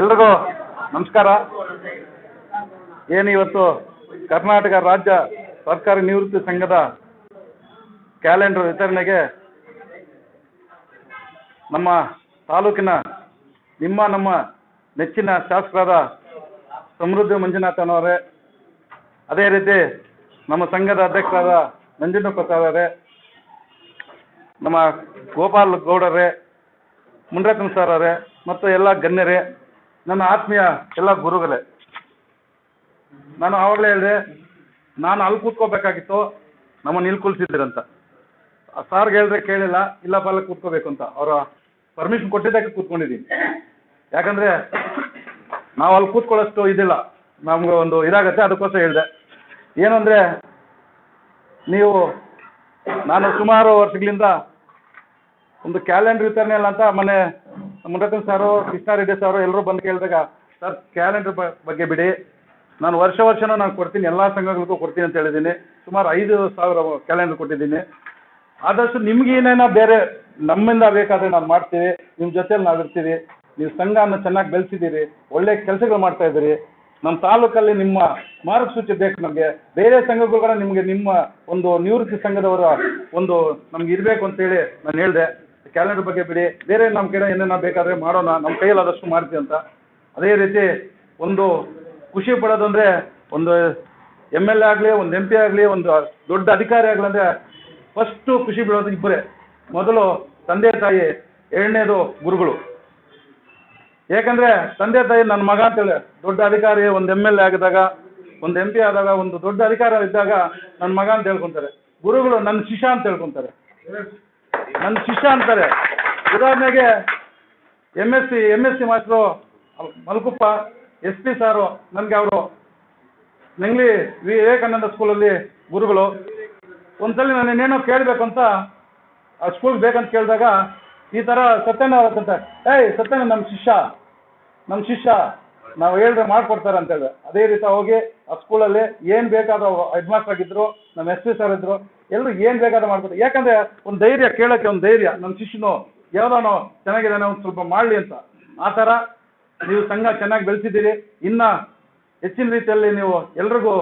ಎಲ್ರಿಗೂ ನಮಸ್ಕಾರ. ಏನು ಇವತ್ತು ಕರ್ನಾಟಕ ರಾಜ್ಯ ಸರ್ಕಾರಿ ನಿವೃತ್ತಿ ಸಂಘದ ಕ್ಯಾಲೆಂಡರ್ ವಿತರಣೆಗೆ ನಮ್ಮ ತಾಲೂಕಿನ ನಿಮ್ಮ ನಮ್ಮ ನೆಚ್ಚಿನ ಶಾಸಕರಾದ ಸಮೃದ್ಧಿ ಮಂಜುನಾಥನವರೇ ಅದೇ ರೀತಿ ನಮ್ಮ ಸಂಘದ ಅಧ್ಯಕ್ಷರಾದ ನಂಜುಂಡ ಪ್ರಸಾದ್ ಅವರೇ ನಮ್ಮ ಗೋಪಾಲ್ ಗೌಡರೇ, ಮುನ್ರತ್ನ ಸರ್ ಅವರೇ ಮತ್ತು ಎಲ್ಲ ಗಣ್ಯರೇ, ನನ್ನ ಆತ್ಮೀಯ ಎಲ್ಲ ಗುರುಗಳೇ. ನಾನು ಆವಾಗಲೇ ಹೇಳಿದೆ, ನಾನು ಅಲ್ಲಿ ಕೂತ್ಕೋಬೇಕಾಗಿತ್ತು, ನಮ್ಮನ್ನು ಇಲ್ಲಿ ಕುಲ್ಸಿದ್ದೀರಂತ ಸಾರ್ಗೆ ಹೇಳಿದ್ರೆ ಕೇಳಿಲ್ಲ, ಇಲ್ಲ ಅಲ್ಲಿ ಕೂತ್ಕೋಬೇಕು ಅಂತ. ಅವರ ಪರ್ಮಿಷನ್ ಕೊಟ್ಟಿದ್ದಕ್ಕೆ ಕೂತ್ಕೊಂಡಿದ್ದೀನಿ. ಯಾಕಂದರೆ ನಾವು ಅಲ್ಲಿ ಕೂತ್ಕೊಳ್ಳೋಷ್ಟು ಇದಿಲ್ಲ. ನಮ್ಗೆ ಒಂದು ಇದಾಗತ್ತೆ, ಅದಕ್ಕೋಸ್ಕರ ಹೇಳಿದೆ. ಏನಂದರೆ, ನೀವು ನಾನು ಸುಮಾರು ವರ್ಷಗಳಿಂದ ಒಂದು ಕ್ಯಾಲೆಂಡರ್ ವಿತರಣೆ ಅಲ್ಲ ಅಂತ ಮೊನ್ನೆ ಸರ್, ಸಾರು ಕೃಷ್ಣಾರೆಡ್ಡಿ ಸಾರು ಎಲ್ಲರೂ ಬಂದು ಕೇಳಿದಾಗ ಸರ್ ಕ್ಯಾಲೆಂಡರ್ ಬಗ್ಗೆ ಬಿಡಿ. ನಾನು ವರ್ಷ ವರ್ಷನೂ ನಾನು ಕೊಡ್ತೀನಿ ಎಲ್ಲ ಸಂಘಗಳಿಗೂ ಕೊಡ್ತೀನಿ ಅಂತ ಹೇಳಿದ್ದೀನಿ. ಸುಮಾರು ಐದು ಸಾವಿರ ಕ್ಯಾಲೆಂಡರ್ ಕೊಟ್ಟಿದ್ದೀನಿ. ಆದಷ್ಟು ನಿಮ್ಗೆ ಏನೇನೋ ಬೇರೆ ನಮ್ಮಿಂದ ಬೇಕಾದರೆ ನಾವು ಮಾಡ್ತೀವಿ. ನಿಮ್ಮ ಜೊತೆಲಿ ನಾವು ಇರ್ತೀವಿ ನೀವು ಸಂಘನ ಚೆನ್ನಾಗಿ ಬೆಳೆಸಿದ್ದೀರಿ. ಒಳ್ಳೆ ಕೆಲಸಗಳು ಮಾಡ್ತಾ ಇದ್ದೀರಿ. ನಮ್ಮ ತಾಲೂಕಲ್ಲಿ ನಿಮ್ಮ ಮಾರ್ಗಸೂಚಿ ಬೇಕು ನಮಗೆ. ಬೇರೆ ಸಂಘಗಳು ಕೂಡ ನಿಮಗೆ ನಿಮ್ಮ ಒಂದು ನಿವೃತ್ತಿ ಸಂಘದವರ ಒಂದು ನಮ್ಗೆ ಇರಬೇಕು ಅಂತೇಳಿ ನಾನು ಹೇಳಿದೆ. ಕ್ಯಾಲೆಂಡರ್ ಬಗ್ಗೆ ಬಿಡಿ. ಬೇರೆ ನಮ್ಮ ಕಡೆ ಏನೇನೋ ಬೇಕಾದರೆ ಮಾಡೋಣ. ನಮ್ಮ ಕೈಯಲ್ಲಿ ಆದಷ್ಟು ಮಾಡ್ತೀವಿ ಅಂತ. ಅದೇ ರೀತಿ ಒಂದು ಖುಷಿ ಪಡೋದು ಅಂದರೆ ಒಂದು ಎಂ ಎಲ್ ಎ ಆಗಲಿ, ಒಂದು ಎಂ ಪಿ ಆಗಲಿ, ಒಂದು ದೊಡ್ಡ ಅಧಿಕಾರಿ ಆಗಲಿ ಅಂದರೆ ಫಸ್ಟು ಖುಷಿ ಬಿಡೋದು ಇಬ್ಬರೇ. ಮೊದಲು ತಂದೆ, ತಾಯಿ, ಎರಡನೇದು ಗುರುಗಳು. ಏಕೆಂದರೆ ತಂದೆ, ತಾಯಿ, ನನ್ನ ಮಗ ಅಂತೇಳಿ ದೊಡ್ಡ ಅಧಿಕಾರಿ, ಒಂದು ಎಂ ಎಲ್ ಎ ಆಗಿದಾಗ ಒಂದು ಎಂ ಪಿ ಆದಾಗ, ಒಂದು ದೊಡ್ಡ ಅಧಿಕಾರ ಇದ್ದಾಗ ನನ್ನ ಮಗ ಅಂತ ಹೇಳ್ಕೊತಾರೆ. ಗುರುಗಳು ನನ್ನ ಶಿಷ್ಯ ಅಂತ ಹೇಳ್ಕೊತಾರೆ. ನನ್ನ ಶಿಷ್ಯ ಅಂತಾರೆ. ಉದಾಹರಣೆಗೆ M S C M S C master Malkuppa, S P sir, ನನಗೆ ಅವರು. ನಂಗ್ಲಿ ವಿವೇಕಾನಂದ ಸ್ಕೂಲಲ್ಲಿ ಗುರುಗಳು. ಒಂದ್ಸಲ ನಾನು ಇನ್ನೇನೋ ಕೇಳಬೇಕು ಅಂತ ಆ ಸ್ಕೂಲ್ಗೆ ಬೇಕಂತ ಕೇಳಿದಾಗ ಈ ಥರ ಸತ್ಯನ ಅಂತ ಏಯ್ ಸತ್ಯನ ನಮ್ಮ ಶಿಷ್ಯ ನಮ್ಮ ಶಿಷ್ಯ, ನಾವು ಹೇಳಿದ್ರೆ ಮಾಡ್ಕೊಡ್ತಾರೆ ಅಂತೇಳಿ ಅದೇ ರೀತಿ ಹೋಗಿ ಆ ಸ್ಕೂಲಲ್ಲಿ ಏನು ಬೇಕಾದ್ರೂ ಹೆಡ್ ಮಾಸ್ಟರ್ ಆಗಿದ್ರು, ನಮ್ಮ ಎಸ್ ಪಿ ಸರ್ ಇದ್ರು ಎಲ್ಲರೂ ಏನು ಬೇಕಾದ್ರೂ ಮಾಡ್ಬೋದು ಯಾಕಂದರೆ ಒಂದು ಧೈರ್ಯ ಕೇಳೋಕ್ಕೆ ಒಂದು ಧೈರ್ಯ. ನಮ್ಮ ಶಿಷ್ಯನು, ಯಾವ್ದಾನು ಚೆನ್ನಾಗಿದ್ದಾನೆ ಒಂದು ಸ್ವಲ್ಪ ಮಾಡಲಿ ಅಂತ. ಆ ನೀವು ಸಂಘ ಚೆನ್ನಾಗಿ ಬೆಳೆಸಿದ್ದೀರಿ. ಇನ್ನು ಹೆಚ್ಚಿನ ರೀತಿಯಲ್ಲಿ ನೀವು ಎಲ್ರಿಗೂ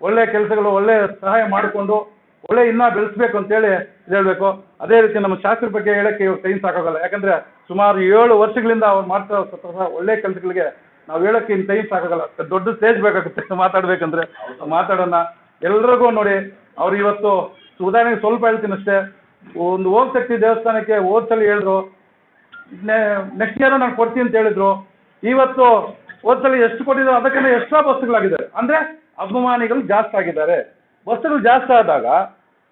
ಒಳ್ಳೆಯ ಕೆಲಸಗಳು ಒಳ್ಳೆಯ ಸಹಾಯ ಮಾಡಿಕೊಂಡು, ಒಳ್ಳೆ ಇನ್ನೂ ಬೆಳೆಸ್ಬೇಕು ಅಂತೇಳಿ ಇದು ಹೇಳಬೇಕು. ಅದೇ ರೀತಿ ನಮ್ಮ ಶಾಸ್ತ್ರ ಬಗ್ಗೆ ಹೇಳಕ್ಕೆ ಇವಾಗ ಟೈಮ್ ಸಾಕಾಗಲ್ಲ ಯಾಕಂದರೆ ಸುಮಾರು ಏಳು ವರ್ಷಗಳಿಂದ ಅವ್ರು ಮಾಡ್ತಾ ಇರೋ ಒಳ್ಳೆಯ ಕೆಲಸಗಳಿಗೆ ನಾವು ಹೇಳಕ್ಕೆ ಇನ್ನು ಟೈಮ್ ಸಾಕಾಗಲ್ಲ ದೊಡ್ಡ ಸ್ಟೇಜ್ ಬೇಕಾಗುತ್ತೆ ಮಾತಾಡಬೇಕಂದ್ರೆ. ಮಾತಾಡೋಣ. ಎಲ್ರಿಗೂ ನೋಡಿ, ಅವ್ರು ಇವತ್ತು ಉದಾಹರಣೆಗೆ ಸ್ವಲ್ಪ ಹೇಳ್ತೀನಿ ಅಷ್ಟೇ. ಒಂದು ಓಂ ಶಕ್ತಿ ದೇವಸ್ಥಾನಕ್ಕೆ ಹೋದ ಸಲ ಹೇಳಿದ್ರು ನೆಕ್ಸ್ಟ್ ಇಯರ್ ನಾನು ಕೊಡ್ತೀನಿ ಅಂತ ಹೇಳಿದ್ರು. ಇವತ್ತು ಹೋದ್ಸಲ ಎಷ್ಟು ಕೊಟ್ಟಿದ್ರು, ಅದಕ್ಕಿಂತ ಎಕ್ಸ್ಟ್ರಾ ಬಸ್ಗಳಾಗಿದ್ದಾರೆ ಅಂದರೆ ಅಭಿಮಾನಿಗಳು ಜಾಸ್ತಿ ಆಗಿದ್ದಾರೆ. ಬಸ್ಸುಗಳು ಜಾಸ್ತಿ ಆದಾಗ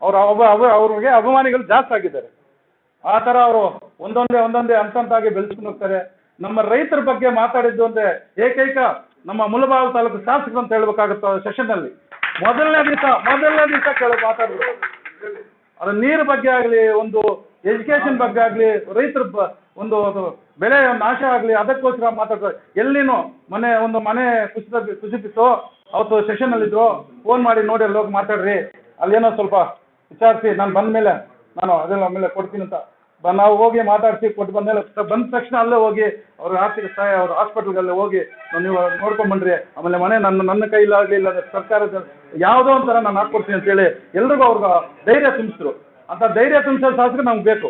ಅವ್ರ ಅವ ಅವ, ಅವ್ರಿಗೆ ಅಭಿಮಾನಿಗಳು ಜಾಸ್ತಿ ಆಗಿದ್ದಾರೆ. ಆ ಥರ ಅವರು ಒಂದೊಂದೇ ಒಂದೊಂದೇ ಹಂತಂತಾಗಿ ಬೆಳೆಸ್ಕೊಂಡು ಹೋಗ್ತಾರೆ. ನಮ್ಮ ರೈತರ ಬಗ್ಗೆ ಮಾತಾಡಿದ್ದು ಅಂದರೆ ಏಕೈಕ ನಮ್ಮ ಮುಳಬಾಗಿಲು ತಾಲೂಕು ಶಾಸಕರು ಅಂತ ಹೇಳ್ಬೇಕಾಗುತ್ತೆ ಸೆಷನ್ನಲ್ಲಿ ಮೊದಲನೇ ದಿವಸ ಮೊದಲನೇ ದಿವಸ ಕೇಳಿ ಮಾತಾಡಿದ್ರು ಅದು ನೀರು ಬಗ್ಗೆ ಆಗಲಿ, ಒಂದು ಎಜುಕೇಶನ್ ಬಗ್ಗೆ ಆಗಲಿ, ರೈತರ ಒಂದು ಬೆಳೆ ನಾಶ ಆಗಲಿ, ಅದಕ್ಕೋಸ್ಕರ ಮಾತಾಡ್ತಾರೆ. ಎಲ್ಲಿನೂ ಮನೆ, ಒಂದು ಮನೆ ಕುಸಿತ ಕುಸಿತಿತ್ತು ಅವತ್ತು ಸೆಷನ್ನಲ್ಲಿದ್ದರು ಫೋನ್ ಮಾಡಿ ನೋಡಿ ಅಲ್ಲಿ ಹೋಗಿ ಮಾತಾಡ್ರಿ. ಅಲ್ಲೇನೋ ಸ್ವಲ್ಪ ವಿಚಾರಿಸಿ, ನಾನು ಬಂದ ಮೇಲೆ ನಾನು ಅದೆಲ್ಲ ಆಮೇಲೆ ಕೊಡ್ತೀನಿ ಅಂತ. ನಾವು ಹೋಗಿ ಮಾತಾಡಿಸಿ ಕೊಟ್ಟು ಬಂದಮೇಲೆ ಬಂದ ತಕ್ಷಣ ಅಲ್ಲೇ ಹೋಗಿ ಅವ್ರ ಆರ್ಥಿಕ ಸಹಾಯ ಅವ್ರ ಹಾಸ್ಪಿಟ್ಲ್ಗಲ್ಲೇ ಹೋಗಿ ನೀವು ನೋಡ್ಕೊಂಡ್ಬಂದ್ರಿ ಆಮೇಲೆ ಮನೆ ನನ್ನ ನನ್ನ ಕೈಲಾಗಲಿ ಇಲ್ಲ ಸರ್ಕಾರದ ಯಾವುದೋ ಒಂಥರ ನಾನು ಹಾಕ್ಕೊಡ್ತೀನಿ ಅಂತೇಳಿ ಎಲ್ರಿಗೂ ಅವ್ರಿಗೆ ಧೈರ್ಯ ತುಂಬಿಸಿದ್ರು ಅಂತ ಧೈರ್ಯ ತುಂಬಿಸೋ ಶಾಸಕರು ನಮ್ಗೆ ಬೇಕು.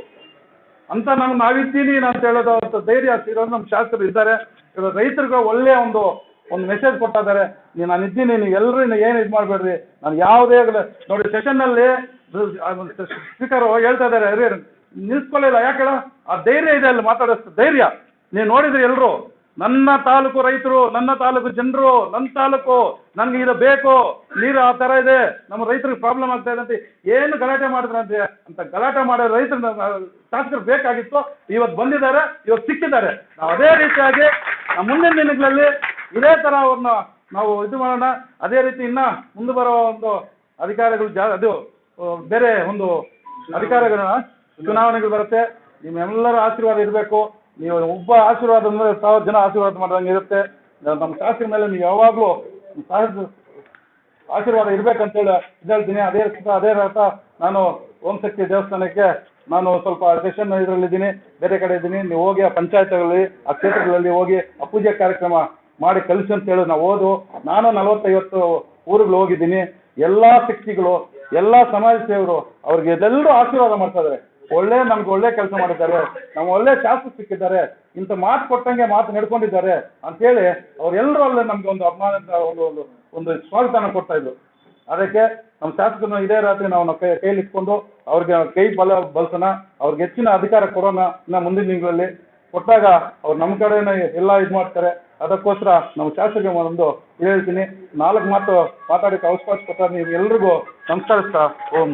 ಅಂತ ನಮ್ಗೆ ನಾವಿದ್ದೀನಿ ಅಂತ ಹೇಳೋದು ಅಂತ ಧೈರ್ಯ ಇರೋದು ನಮ್ಮ ಶಾಸಕರು ಇದ್ದಾರೆ. ಇವಾಗ ರೈತರಿಗೆ ಒಳ್ಳೆಯ ಒಂದು ಒಂದು ಮೆಸೇಜ್ ಕೊಟ್ಟಿದ್ದಾರೆ. ಇದ್ದಾರೆ ನಾನು ಇದ್ದೀನಿ, ನೀವು ಎಲ್ಲರೂ ಏನು ಇದು ಮಾಡಬೇಡ್ರಿ. ನಾನು ಯಾವುದೇ ನೋಡಿ ಸೆಷನ್ನಲ್ಲಿ ಸ್ಪೀಕರ್ ಹೇಳ್ತಾ ಇದ್ದಾರೆ ನಿಲ್ಸ್ಕೊಳ್ಳಿಲ್ಲ. ಯಾಕೆ ಆ ಧೈರ್ಯ ಇದೆ ಅಲ್ಲಿ ಮಾತಾಡೋಷ್ಟು. ಧೈರ್ಯ. ನೀವು ನೋಡಿದ್ರಿ ಎಲ್ಲರೂ ನನ್ನ ತಾಲೂಕು ರೈತರು, ನನ್ನ ತಾಲೂಕು ಜನರು ನನ್ನ ತಾಲೂಕು, ನನಗೆ ಇದು ಬೇಕು, ನೀರು ಆ ಥರ ಇದೆ, ನಮ್ಮ ರೈತರಿಗೆ ಪ್ರಾಬ್ಲಮ್ ಆಗ್ತಾ ಇದೆ ಅಂತ ಏನು ಗಲಾಟೆ ಮಾಡಿದ್ರಂತೆ ಅಂತ ಗಲಾಟೆ ಮಾಡೋ ರೈತರು ಶಾಸಕರು ಬೇಕಾಗಿತ್ತು. ಇವತ್ತು ಬಂದಿದ್ದಾರೆ, ಇವತ್ತು ಸಿಕ್ಕಿದ್ದಾರೆ. ನಾವು ಅದೇ ರೀತಿಯಾಗಿ ನಮ್ಮ ಮುಂದಿನ ದಿನಗಳಲ್ಲಿ ಇದೇ ಥರ ಅವ್ರನ್ನ ನಾವು ಇದು ಮಾಡೋಣ. ಅದೇ ರೀತಿ ಇನ್ನ ಮುಂದೆ ಬರೋ ಒಂದು ಅಧಿಕಾರಿಗಳು ಜಾ ಅದು, ಬೇರೆ ಒಂದು ಅಧಿಕಾರಿಗಳ ಚುನಾವಣೆಗಳು ಬರುತ್ತೆ, ನಿಮ್ಮೆಲ್ಲರ ಆಶೀರ್ವಾದ ಇರಬೇಕು. ನೀವು ಒಬ್ಬ ಆಶೀರ್ವಾದ ಅಂದರೆ ಸಾವಿರ ಜನ ಆಶೀರ್ವಾದ ಮಾಡಿದಂಗೆ ಇರುತ್ತೆ. ನಮ್ಮ ಶಾಸ್ತ್ರ ಮೇಲೆ ನೀವು ಯಾವಾಗಲೂ ಆಶೀರ್ವಾದ ಇರ್ಬೇಕಂತೇಳಿ ಹೇಳ್ತೀನಿ. ಅದೇ ಅದೇ ರಥ ನಾನು ಓಂ ಶಕ್ತಿ ದೇವಸ್ಥಾನಕ್ಕೆ ನಾನು ಸ್ವಲ್ಪ ಸೆಷನ್ ಇದರಲ್ಲಿದ್ದೀನಿ ಬೇರೆ ಕಡೆ ಇದ್ದೀನಿ. ನೀವು ಹೋಗಿ ಆ ಪಂಚಾಯತ್ಗಳಲ್ಲಿ, ಆ ಕ್ಷೇತ್ರಗಳಲ್ಲಿ ಹೋಗಿ ಆ ಪೂಜೆ ಕಾರ್ಯಕ್ರಮ ಮಾಡಿ ಕಲಿಸಿ ಅಂತ ಹೇಳಿ ನಾವು ಓದು. ನಾನು ನಲವತ್ತೈವತ್ತು ಊರುಗಳು ಹೋಗಿದ್ದೀನಿ. ಎಲ್ಲ ಶಕ್ತಿಗಳು, ಎಲ್ಲ ಸಮಾಜ ಸೇವರು ಅವ್ರಿಗೆ ಎಲ್ಲರೂ ಆಶೀರ್ವಾದ ಮಾಡ್ತಾ ಇದ್ದಾರೆ. ಒಳ್ಳೆ ನಮ್ಗೆ ಒಳ್ಳೆ ಕೆಲಸ ಮಾಡಿದ್ದಾರೆ, ನಮ್ಗೆ ಒಳ್ಳೆ ಶಾಸ್ತ್ರ ಸಿಕ್ಕಿದ್ದಾರೆ, ಇಂಥ ಮಾತು ಕೊಟ್ಟಂಗೆ ಮಾತು ನಡ್ಕೊಂಡಿದ್ದಾರೆ ಅಂತೇಳಿ ಅವರೆಲ್ಲರೂ ಅಲ್ಲೇ ನಮ್ಗೆ ಒಂದು ಅಭಿಮಾನ ಒಂದು ಒಂದು ಒಂದು ಸ್ವಾಗತನ ಕೊಡ್ತಾ ಇದ್ರು. ಅದಕ್ಕೆ ನಮ್ಮ ಶಾಸಕನು ಇದೇ ರಾತ್ರಿ ನಾವು ಕೈ ಕೈಲಿ ಇಟ್ಕೊಂಡು ಅವ್ರಿಗೆ ಕೈ ಬಲ ಬಳಸೋಣ ಅವ್ರಿಗೆ ಹೆಚ್ಚಿನ ಅಧಿಕಾರ ಕೊಡೋಣ ಇನ್ನು ಮುಂದಿನ ತಿಂಗಳಲ್ಲಿ ಕೊಟ್ಟಾಗ ಅವ್ರು ನಮ್ಮ ಕಡೆನೇ ಎಲ್ಲ ಇದು ಮಾಡ್ತಾರೆ. ಅದಕ್ಕೋಸ್ಕರ ನಮ್ಮ ಶಾಸಕರಿಗೆ ಒಂದು ಹೇಳ್ತೀನಿ, ನಾಲ್ಕು ಮಾತು ಮಾತಾಡೋಕ್ಕೆ ಅವಕಾಶ ಕೊಟ್ಟಾಗ ನೀವು ಎಲ್ರಿಗೂ ನಮಸ್ಕರಿಸ್ತಾ ಓಂ.